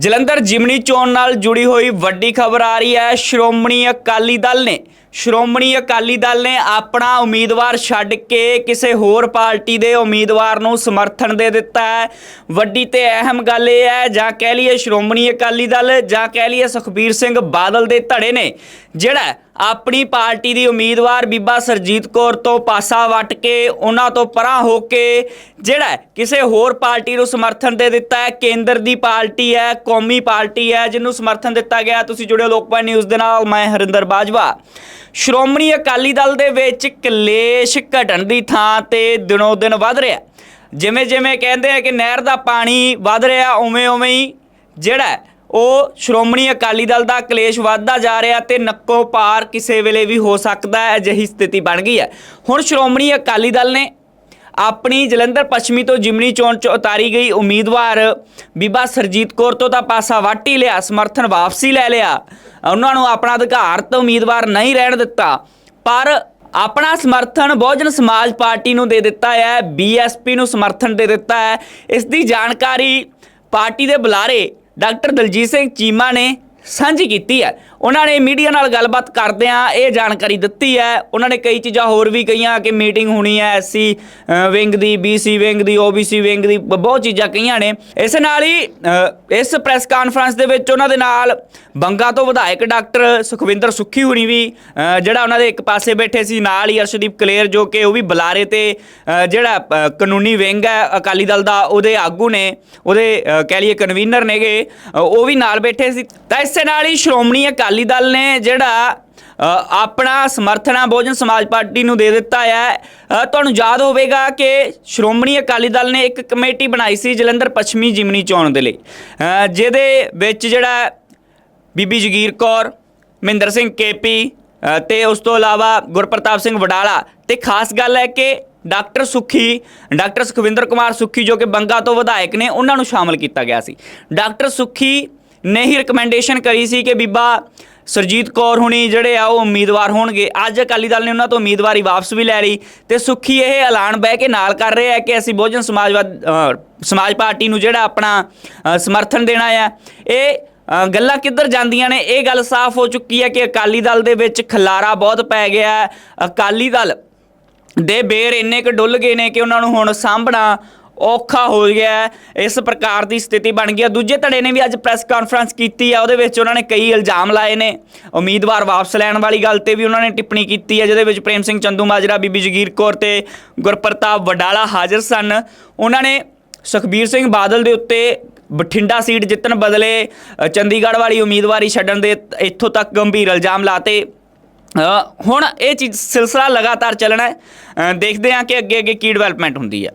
ਜਲੰਧਰ ਜਿਮਨੀ ਚੋਣ ਨਾਲ ਜੁੜੀ ਹੋਈ ਵੱਡੀ ਖਬਰ ਆ ਰਹੀ ਹੈ। ਸ਼੍ਰੋਮਣੀ ਅਕਾਲੀ ਦਲ ਨੇ ਸ਼੍ਰੋਮਣੀ ਅਕਾਲੀ ਦਲ ਨੇ ਆਪਣਾ ਉਮੀਦਵਾਰ ਛੱਡ ਕੇ ਕਿਸੇ ਹੋਰ ਪਾਰਟੀ ਦੇ ਉਮੀਦਵਾਰ ਨੂੰ ਸਮਰਥਨ ਦੇ ਦਿੱਤਾ ਹੈ। ਵੱਡੀ ਤੇ ਅਹਿਮ ਗੱਲ ਇਹ ਹੈ, ਜਾਂ ਕਹਿ ਲਈਏ ਸ਼੍ਰੋਮਣੀ ਅਕਾਲੀ ਦਲ, ਜਾਂ ਕਹਿ ਲਈਏ ਸੁਖਬੀਰ ਸਿੰਘ ਬਾਦਲ ਦੇ ਧੜੇ ਨੇ, ਜਿਹੜਾ ਆਪਣੀ ਪਾਰਟੀ ਦੀ ਉਮੀਦਵਾਰ ਬੀਬਾ ਸਰਜੀਤ ਕੌਰ ਤੋਂ ਪਾਸਾ ਵੱਟ ਕੇ ਉਹਨਾਂ ਤੋਂ ਪਰਾਂ ਹੋ ਕੇ ਜਿਹੜਾ ਕਿਸੇ ਹੋਰ ਪਾਰਟੀ ਨੂੰ ਸਮਰਥਨ ਦੇ ਦਿੱਤਾ ਹੈ। ਕੇਂਦਰ ਦੀ ਪਾਰਟੀ ਹੈ, ਕੌਮੀ ਪਾਰਟੀ ਹੈ, ਜਿਹਨੂੰ ਸਮਰਥਨ ਦਿੱਤਾ ਗਿਆ ਤੁਸੀਂ ਜੁੜਿਓ ਲੋਕਪਾਲ ਨਿਊਜ਼ ਦੇ ਨਾਲ, ਮੈਂ ਹਰਿੰਦਰ ਬਾਜਵਾ। ਸ਼੍ਰੋਮਣੀ ਅਕਾਲੀ ਦਲ ਦੇ ਵਿੱਚ ਕਲੇਸ਼ ਘਟਣ ਦੀ ਥਾਂ ਤੇ ਦਿਨੋ ਦਿਨ ਵੱਧ ਰਿਹਾ ਜਿਵੇਂ ਜਿਵੇਂ ਕਹਿੰਦੇ ਆ ਕਿ ਨਹਿਰ ਦਾ ਪਾਣੀ ਵੱਧ ਰਿਹਾ ਉਵੇਂ ਉਵੇਂ ਹੀ ਜਿਹੜਾ ਉਹ ਸ਼੍ਰੋਮਣੀ ਅਕਾਲੀ ਦਲ ਦਾ ਕਲੇਸ਼ ਵੱਧਦਾ ਜਾ ਰਿਹਾ ਤੇ ਨੱਕੋ ਪਾਰ ਕਿਸੇ ਵੇਲੇ ਵੀ ਹੋ ਸਕਦਾ ਹੈ, ਅਜਿਹੀ ਸਥਿਤੀ ਬਣ ਗਈ ਹੈ। ਹੁਣ ਸ਼੍ਰੋਮਣੀ ਅਕਾਲੀ ਦਲ ਨੇ ਆਪਣੀ ਜਲੰਧਰ ਪੱਛਮੀ ਤੋਂ ਜਿਮਨੀ ਚੋਣ ਚ ਉਤਾਰੀ ਗਈ ਉਮੀਦਵਾਰ ਬੀਬਾ ਸਰਜੀਤ ਕੌਰ ਤੋਂ ਤਾਂ ਪਾਸਾ ਵੱਟ ਹੀ ਲਿਆ, ਸਮਰਥਨ ਵਾਪਸੀ ਲੈ ਲਿਆ। ਉਹਨਾਂ ਨੂੰ ਆਪਣਾ ਅਧਿਕਾਰ ਤੋਂ ਉਮੀਦਵਾਰ ਨਹੀਂ ਰਹਿਣ ਦਿੱਤਾ, ਪਰ ਆਪਣਾ ਸਮਰਥਨ ਬਹੁਜਨ ਸਮਾਜ ਪਾਰਟੀ ਨੂੰ ਦੇ ਦਿੱਤਾ ਹੈ, ਬੀਐਸਪੀ ਨੂੰ ਸਮਰਥਨ ਦੇ ਦਿੱਤਾ ਹੈ। ਇਸ ਦੀ ਜਾਣਕਾਰੀ ਪਾਰਟੀ ਦੇ ਬੁਲਾਰੇ ਡਾਕਟਰ ਦਲਜੀਤ ਸਿੰਘ ਚੀਮਾ ਨੇ ਸਾਂਝੀ ਕੀਤੀ ਹੈ। ਉਹਨਾਂ ਨੇ ਮੀਡੀਆ ਨਾਲ ਗੱਲਬਾਤ ਕਰਦਿਆਂ ਇਹ ਜਾਣਕਾਰੀ ਦਿੱਤੀ ਹੈ। ਉਹਨਾਂ ਨੇ ਕਈ ਚੀਜ਼ਾਂ ਹੋਰ ਵੀ ਕਹੀਆਂ ਕਿ ਮੀਟਿੰਗ ਹੋਣੀ ਹੈ ਐਸਸੀ ਵਿੰਗ ਦੀ ਬੀਸੀ ਵਿੰਗ ਦੀ ਓਬੀਸੀ ਵਿੰਗ ਦੀ, ਬ- ਬਹੁਤ ਚੀਜ਼ਾਂ ਕਹੀਆਂ ਨੇ। ਇਸ ਨਾਲ ਹੀ ਇਸ ਪ੍ਰੈਸ ਕਾਨਫਰੰਸ ਦੇ ਵਿੱਚ ਉਹਨਾਂ ਦੇ ਨਾਲ ਬੰਗਾ ਤੋਂ ਵਿਧਾਇਕ ਡਾਕਟਰ ਸੁਖਵਿੰਦਰ ਸੁੱਖੀ ਹੁਣੀ ਵੀ ਜਿਹੜਾ ਉਹਨਾਂ ਦੇ ਇੱਕ ਪਾਸੇ ਬੈਠੇ ਸੀ, ਨਾਲ ਹੀ ਅਰਸ਼ਦੀਪ ਕਲੇਰ ਜੋ ਕਿ ਉਹ ਵੀ ਬੁਲਾਰੇ ਤੇ ਜਿਹੜਾ ਕਾਨੂੰਨੀ ਵਿੰਗ ਹੈ, ਅਕਾਲੀ ਦਲ ਦਾ, ਉਹਦੇ ਆਗੂ ਨੇ, ਉਹਦੇ ਕਹਿ ਲਈਏ ਕਨਵੀਨਰ ਨੇਗੇ ਉਹ ਵੀ ਨਾਲ ਬੈਠੇ ਸੀ। ਤਾਂ ਇਸੇ ਨਾਲ ਹੀ ਸ਼੍ਰੋਮਣੀ ਅਕਾਲੀ ਦਲ ਨੇ ਜਿਹੜਾ ਆਪਣਾ ਸਮਰਥਨ ਬਹੁਜਨ ਸਮਾਜ ਪਾਰਟੀ ਨੂੰ ਦੇ ਦਿੱਤਾ ਹੈ ਤੁਹਾਨੂੰ ਯਾਦ ਹੋਵੇਗਾ ਕਿ ਸ਼੍ਰੋਮਣੀ ਅਕਾਲੀ ਦਲ ਨੇ ਇੱਕ ਕਮੇਟੀ ਬਣਾਈ ਸੀ ਜਲੰਧਰ ਪੱਛਮੀ ਜਿਮਨੀ ਚੋਣ ਦੇ ਲਈ। ਜਿਹਦੇ ਵਿੱਚ ਜਿਹੜਾ ਬੀਬੀ ਜਗੀਰ ਕੌਰ ਮਹਿੰਦਰ ਸਿੰਘ ਕੇਪੀ ਅ, ਤੇ ਉਸ ਤੋਂ ਇਲਾਵਾ ਗੁਰਪ੍ਰਤਾਪ ਸਿੰਘ ਵਡਾਲਾ ਤੇ ਖਾਸ ਗੱਲ ਹੈ ਕਿ ਡਾਕਟਰ ਸੁਖੀ ਡਾਕਟਰ ਸੁਖਵਿੰਦਰ ਕੁਮਾਰ ਸੁਖੀ ਜੋ ਕਿ ਬੰਗਾ ਤੋਂ ਵਿਧਾਇਕ ਨੇ ਉਹਨਾਂ ਨੂੰ ਸ਼ਾਮਲ ਕੀਤਾ ਗਿਆ ਸੀ। ਡਾਕਟਰ ਸੁਖੀ ਨੇ ਹੀ ਰეკਮੈਂਡੇਸ਼ਨ ਕਰੀ ਸੀ ਕਿ ਬੀਬਾ ਸਰਜੀਤ ਕੌਰ ਹੁਣੀ ਜਿਹੜੇ ਆ ਉਹ ਉਮੀਦਵਾਰ ਹੋਣਗੇ। ਅੱਜ ਅਕਾਲੀ ਦਲ ਨੇ ਉਹਨਾਂ ਤੋਂ ਉਮੀਦਵਾਰੀ ਵਾਪਸ ਵੀ ਲੈ ਲਈ ਤੇ ਸੁਖੀ ਇਹ ਐਲਾਨ ਬਹਿ ਕੇ ਨਾਲ ਕਰ ਰਹੇ ਹੈ ਕਿ ਅਸੀਂ ਬਹੁਜਨ ਸਮਾਜਵਾਦ ਸਮਾਜ ਪਾਰਟੀ ਨੂੰ ਜਿਹੜਾ ਆਪਣਾ ਸਮਰਥਨ ਦੇਣਾ ਹੈ ਇਹ ਗੱਲਾਂ ਕਿੱਧਰ ਜਾਂਦੀਆਂ ਨੇ? ਇਹ ਗੱਲ ਸਾਫ਼ ਹੋ ਚੁੱਕੀ ਹੈ ਕਿ ਅਕਾਲੀ ਦਲ ਦੇ ਵਿੱਚ ਖਲਾਰਾ ਬਹੁਤ ਪੈ ਗਿਆ ਹੈ। ਅਕਾਲੀ ਦਲ ਦੇ ਬੇਰ ਇੰਨੇ ਕੁ ਡੁੱਲ ਗਏ ਨੇ ਕਿ ਉਹਨਾਂ ਨੂੰ ਹੁਣ ਸਾਂਭਣਾ ਔਖਾ ਹੋ ਗਿਆ ਇਸ ਪ੍ਰਕਾਰ ਦੀ ਸਥਿਤੀ ਬਣ ਗਈ ਹੈ। ਦੂਜੇ ਧੜੇ ਨੇ ਵੀ ਅੱਜ ਪ੍ਰੈਸ ਕਾਨਫਰੰਸ ਕੀਤੀ ਹੈ। ਉਹਦੇ ਵਿੱਚ ਉਹਨਾਂ ਨੇ ਕਈ ਇਲਜ਼ਾਮ ਲਾਏ ਨੇ। ਉਮੀਦਵਾਰ ਵਾਪਸ ਲੈਣ ਵਾਲੀ ਗੱਲ ਤੇ ਵੀ ਉਹਨਾਂ ਨੇ ਟਿੱਪਣੀ ਕੀਤੀ ਹੈ, ਜਿਹਦੇ ਵਿੱਚ ਪ੍ਰੇਮ ਸਿੰਘ ਚੰਦੂ ਮਾਜਰਾ, ਬੀਬੀ ਜਗੀਰ ਕੌਰ ਤੇ ਗੁਰਪ੍ਰਤਾਪ ਵਡਾਲਾ ਹਾਜ਼ਰ ਸਨ। ਉਹਨਾਂ ਨੇ ਸੁਖਬੀਰ ਸਿੰਘ ਬਾਦਲ ਦੇ ਉੱਤੇ ਬਠਿੰਡਾ ਸੀਟ ਜਿੱਤਣ ਬਦਲੇ ਚੰਡੀਗੜ੍ਹ ਵਾਲੀ ਉਮੀਦਵਾਰੀ ਛੱਡਣ ਦੇ ਇੱਥੋਂ ਤੱਕ ਗੰਭੀਰ ਇਲਜ਼ਾਮ ਲਾਤੇ। ਹੁਣ ਇਹ ਚੀਜ਼ ਸਿਲਸਿਲਾ ਲਗਾਤਾਰ ਚੱਲਣਾ ਹੈ। ਦੇਖਦੇ ਹਾਂ ਕਿ ਅੱਗੇ ਅੱਗੇ ਕੀ ਡਿਵੈਲਪਮੈਂਟ ਹੁੰਦੀ ਹੈ।